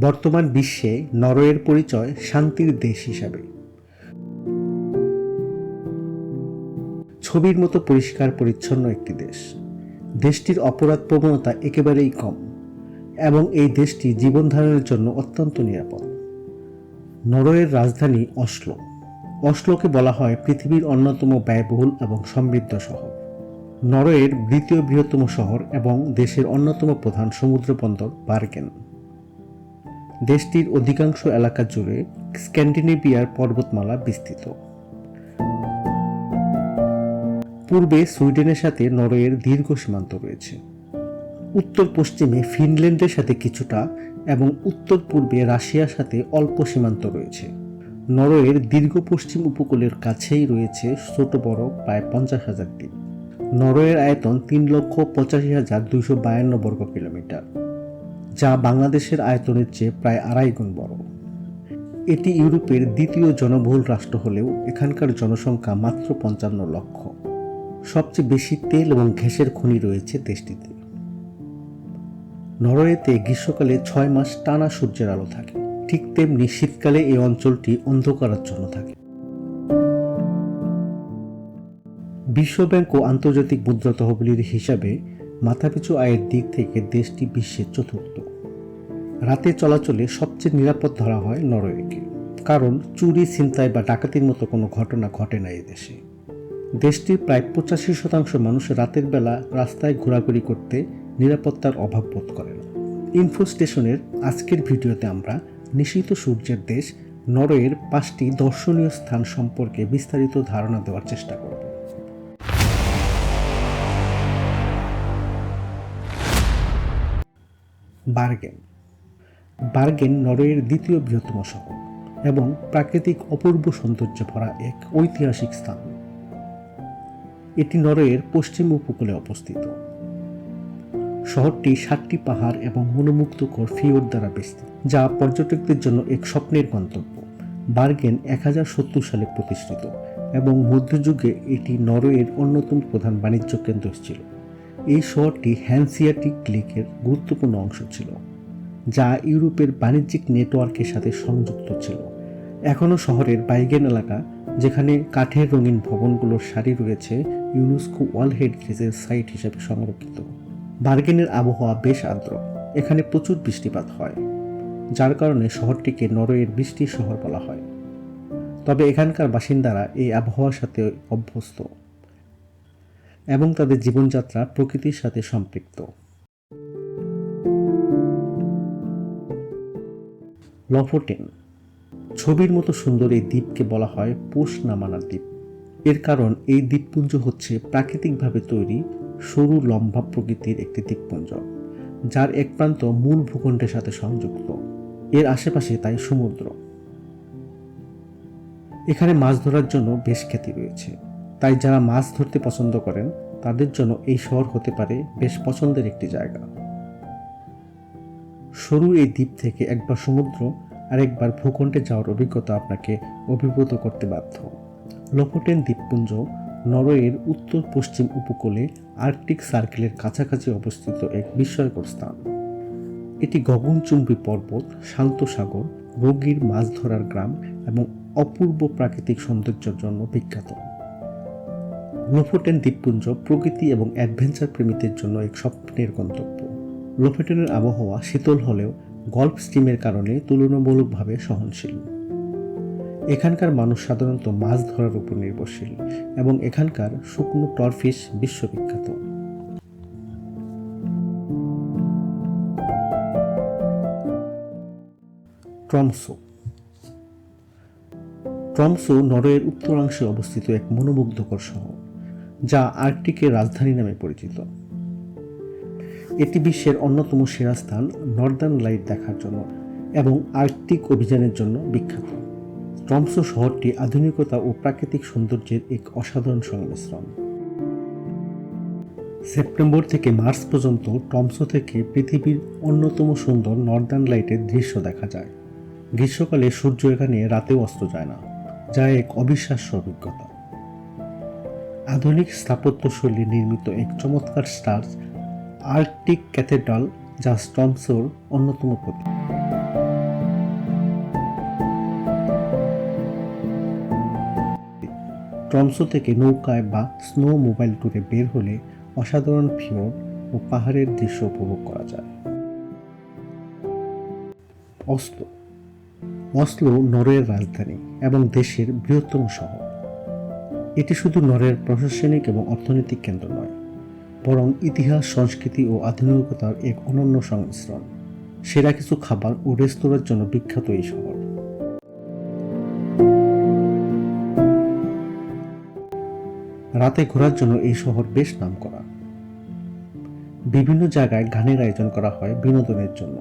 বর্তমান বিশ্বে নরওয়ের পরিচয় শান্তির দেশ হিসাবে। ছবির মতো পরিষ্কার পরিচ্ছন্ন একটি দেশ। দেশটির অপরাধ প্রবণতা একেবারেই কম এবং এই দেশটি জীবনধারণের জন্য অত্যন্ত নিরাপদ। নরওয়ের রাজধানী অসলো। অসলোকে বলা হয় পৃথিবীর অন্যতম ব্যয়বহুল এবং সমৃদ্ধ শহর। নরওয়ের দ্বিতীয় বৃহত্তম শহর এবং দেশের অন্যতম প্রধান সমুদ্র বন্দর বার্গেন। দেশটির অধিকাংশ এলাকা জুড়ে স্ক্যান্ডিনেভিয়ার পর্বতমালা বিস্তৃত। পূর্বে সুইডেনের সাথে নরওয়ের দীর্ঘ সীমান্ত রয়েছে। উত্তর পশ্চিমে ফিনল্যান্ডের সাথে কিছুটা এবং উত্তর পূর্বে রাশিয়ার সাথে অল্প সীমান্ত রয়েছে। নরওয়ের দীর্ঘ পশ্চিম উপকূলের কাছেই রয়েছে ছোট বড় প্রায় পঞ্চাশ হাজার দ্বীপ নরওয়ের আয়তন তিন লক্ষ পঁচাশি হাজার দুইশো বায়ান্ন বর্গ কিলোমিটার যা বাংলাদেশের আয়তনের চেয়ে প্রায় আড়াই গুণ বড়। এটি ইউরোপের দ্বিতীয় জনবহুল রাষ্ট্র হলেও এখানকার জনসংখ্যা মাত্র পঞ্চান্ন লক্ষ। সবচেয়ে বেশি তেল এবং ঘ্যাসের খনি রয়েছে দেশটিতে। নরওয়েতে গ্রীষ্মকালে ছয় মাস টানা সূর্যের আলো থাকে। ঠিক তেমনি শীতকালে এই অঞ্চলটি অন্ধকারাচ্ছন্ন থাকে। বিশ্বব্যাংক ও আন্তর্জাতিক মুদ্রা তহবিলের হিসাবে মাথাপিছু আয়ের দিক থেকে দেশটি বিশ্বের চতুর্থ। রাতে চলাচলে সবচেয়ে নিরাপদ ধরা হয় নরওয়েকে। কারণ চুরি, ছিনতাই বা ডাকাতির মতো কোনো ঘটনা ঘটে না দেশে। দেশটির প্রায় পঁচাশি শতাংশ মানুষ রাতের বেলা রাস্তায় ঘোরাঘুরি করতে নিরাপত্তার অভাব বোধ করে না ইনফো স্টেশনের আজকের ভিডিওতে আমরা নিশীত সূর্যের দেশ, নরওয়ের পাঁচটি দর্শনীয় স্থান সম্পর্কে বিস্তারিত ধারণা দেওয়ার চেষ্টা করব। বার্গেন বার্গেন নরওয়ের দ্বিতীয় বৃহত্তম শহর এবং প্রাকৃতিক অপূর্ব সৌন্দর্য ভরা এক ঐতিহাসিক স্থান। এটি নরওয়ের পশ্চিম উপকূলে অবস্থিত। শহরটি সাতটি পাহাড় এবং মনোমুগ্ধকর ফিওর দ্বারা বেষ্টিত, যা পর্যটকদের জন্য এক স্বপ্নের গন্তব্য। বার্গেন এক হাজার সত্তর সালে প্রতিষ্ঠিত এবং মধ্যযুগে এটি নরওয়ের অন্যতম প্রধান বাণিজ্য কেন্দ্র ছিল। এই শহরটি হ্যান্সিয়াটিক লেকের গুরুত্বপূর্ণ অংশ ছিল। যা ইউরোপের বাণিজ্যিক নেটওয়ার্কের সাথে সংযুক্ত ছিল। এখনও শহরের বাইগেন এলাকা, যেখানে কাঠের রঙিন ভবনগুলোর সারি রয়েছে, ইউনেস্কো ওয়ার্ল্ড হেরিটেজের সাইট হিসেবে সংরক্ষিত। বার্গেনের আবহাওয়া বেশ আর্দ্র। এখানে প্রচুর বৃষ্টিপাত হয়, যার কারণে শহরটিকে নরওয়ের বৃষ্টির শহর বলা হয়। তবে এখানকার বাসিন্দারা এই আবহাওয়ার সাথে অভ্যস্ত এবং তাদের জীবনযাত্রা প্রকৃতির সাথে সম্পৃক্ত। লফোটেন ছবির মতো সুন্দর এই দ্বীপকে বলা হয় পোষ নামানা দ্বীপ। এর কারণ এই দ্বীপপুঞ্জ হচ্ছে প্রাকৃতিকভাবে তৈরি সরু লম্বা প্রকৃতির একটি দ্বীপপুঞ্জ, যার এক প্রান্ত মূল ভূখণ্ডের সাথে সংযুক্ত। এর আশেপাশে তাই সমুদ্র। এখানে মাছ ধরার জন্য বেশ খ্যাতি রয়েছে। তাই যারা মাছ ধরতে পছন্দ করেন, তাদের জন্য এই শহর হতে পারে বেশ পছন্দের একটি জায়গা। সরু এই দ্বীপ থেকে একবার সমুদ্র আর একবার ভূখণ্ডে যাওয়ার অভিজ্ঞতা আপনাকে অভিভূত করতে বাধ্য। লোফোটেন দ্বীপপুঞ্জ, নরওয়ের উত্তর পশ্চিম উপকূলে আর্কটিক সার্কেলের কাছাকাছি অবস্থিত এক বিস্ময়কর স্থান। এটি গগনচুম্বী পর্বত, শান্ত সাগর রোগীর মাছ ধরার গ্রাম এবং অপূর্ব প্রাকৃতিক সৌন্দর্যের জন্য বিখ্যাত। লোফোটেন দ্বীপপুঞ্জ প্রকৃতি এবং অ্যাডভেঞ্চার প্রেমীদের জন্য এক স্বপ্নের গন্তব্য। লোফোটেনের আবহাওয়া শীতল হলেও গল্ফ স্ট্রিমের কারণে তুলনামূলকভাবে সহনশীল। এখানকার মানুষ সাধারণত মাছ ধরার উপর নির্ভরশীল এবং এখানকার শুকনো টরফিশ বিশ্ববিখ্যাত। ট্রমসো। ট্রমসো নরওয়ের উত্তরাংশে অবস্থিত এক মনোমুগ্ধকর শহর, যা আর্কটিকের রাজধানী নামে পরিচিত। এটি বিশ্বের অন্যতম সেরা স্থান নর্দার্ন লাইট দেখার জন্য এবং আর্কটিক অভিযানের জন্য বিখ্যাত। ট্রমসো শহরটি আধুনিকতা ও প্রাকৃতিক সৌন্দর্যের এক অসাধারণ সংমিশ্রণ। সেপ্টেম্বর থেকে মার্চ পর্যন্ত টমসো থেকে পৃথিবীর অন্যতম সুন্দর নর্দার্ন লাইটের দৃশ্য দেখা যায়। গ্রীষ্মকালে সূর্য এখানে রাতেও অস্ত যায় না, যা এক অবিশ্বাস্য অভিজ্ঞতা। আধুনিক স্থাপত্যশৈলী নির্মিত এক চমৎকার স্টার্স আর্কটিক ক্যাথেড্রাল, যা স্টমসোর অন্যতম প্রতীক ট্রমসো থেকে নৌকায় বা স্নো মোবাইল ট্যুরে বের হলে অসাধারণ ফিওর ও পাহাড়ের দৃশ্য উপভোগ করা যায়। অস্লো। অস্লো নরওয়ের রাজধানী এবং দেশের বৃহত্তম শহর। এটি শুধু নরওয়ের প্রশাসনিক এবং অর্থনৈতিক কেন্দ্র নয় বরং ইতিহাস, সংস্কৃতি ও আধুনিকতার এক অনন্য সংমিশ্রণ। সেরা কিছু খাবার ও রেস্তোরাঁর জন্য বিখ্যাত এই শহর। রাতে ঘোরার জন্য এই শহর বেশ নামকরা। বিভিন্ন জায়গায় গানের আয়োজন করা হয় বিনোদনের জন্য।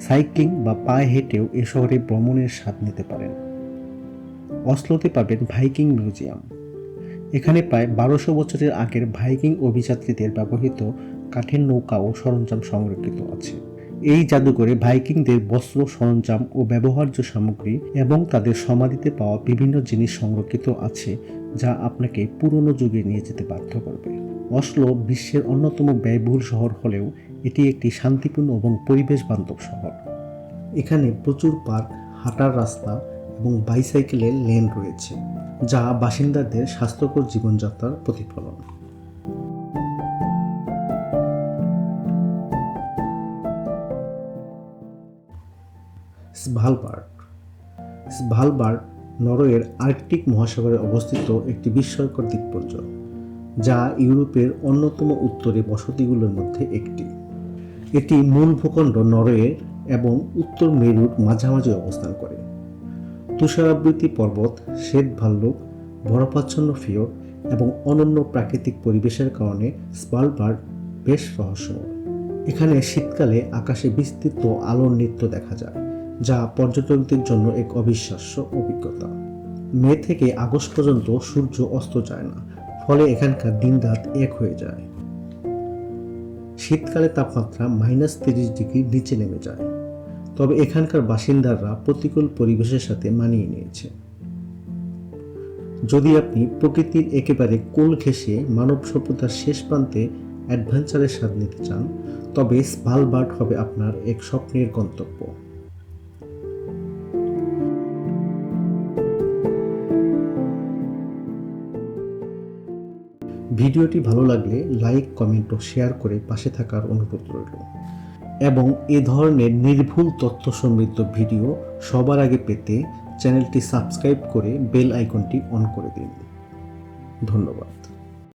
সাইক্লিং বা পায়ে হেঁটেও এ শহরে ভ্রমণের স্বাদ নিতে পারেন। অসলোতে পাবেন ভাইকিং মিউজিয়াম। এখানে প্রায় বারোশো বছরের আগের ভাইকিং অভিযাত্রীদের ব্যবহৃত কাঠের নৌকা ও সরঞ্জাম সংরক্ষিত আছে। এই জাদুঘরে ভাইকিংদের বস্ত্র, সরঞ্জাম ও ব্যবহার্য সামগ্রী এবং তাদের সমাধিতে পাওয়া বিভিন্ন জিনিস সংরক্ষিত আছে, যা আপনাকে পুরনো যুগে নিয়ে যেতে বাধ্য করবে। অসলো বিশ্বের অন্যতম ব্যয়বহুল শহর হলেও এটি একটি শান্তিপূর্ণ এবং পরিবেশ বান্ধব শহর। এখানে প্রচুর পার্ক, হাঁটার রাস্তা এবং বাইসাইকেলের লেন রয়েছে। যা বাসিন্দাদের স্বাস্থ্যকর জীবনযাত্রার প্রতিফলন। স্ভালবার্ড স্ভালবার্ড নরওয়ের আর্কটিক মহাসাগরে অবস্থিত একটি বিস্ময়কর দ্বীপপুঞ্জ, যা ইউরোপের অন্যতম উত্তরে বসতিগুলোর মধ্যে একটি। এটি মূল ভূখণ্ড নরওয়ে এবং উত্তর মেরুর মাঝামাঝি অবস্থান করে। তুষারাবৃতি পর্বত, শ্বেত ভাল্লুক, বরফাচ্ছন্ন ফিওর এবং অনন্য প্রাকৃতিক পরিবেশের কারণে স্পালবার্ড বেশ রহস্যময় এখানে শীতকালে আকাশে বিস্তৃত আলোর নৃত্য দেখা যায়, যা পর্যটকদের জন্য এক অবিশ্বাস্য অভিজ্ঞতা। মে থেকে আগস্ট পর্যন্ত সূর্য অস্ত যায় না, ফলে এখানকার দিনরাত এক হয়ে যায়। শীতকালে তাপমাত্রা মাইনাস তিরিশ ডিগ্রি নিচে নেমে যায়। তবে এখানকার বাসিন্দারা প্রতিকূল পরিবেশের সাথে মানিয়ে নিয়েছে। যদি আপনি প্রকৃতির একেবারে কোল ঘেঁষে মানব সভ্যতার শেষ প্রান্তে অ্যাডভেঞ্চারের স্বাদ নিতে চান, তবে স্ভালবার্ড হবে আপনার এক স্বপ্নের গন্তব্য। ভিডিওটি ভালো লাগলে লাইক, কমেন্ট ও শেয়ার করে পাশে থাকার অনুরোধ রইল। এবং এ ধরনের নির্ভুল তথ্য সমৃদ্ধ ভিডিও সবার আগে পেতে চ্যানেলটি সাবস্ক্রাইব করে বেল আইকনটি অন করে দিন। ধন্যবাদ।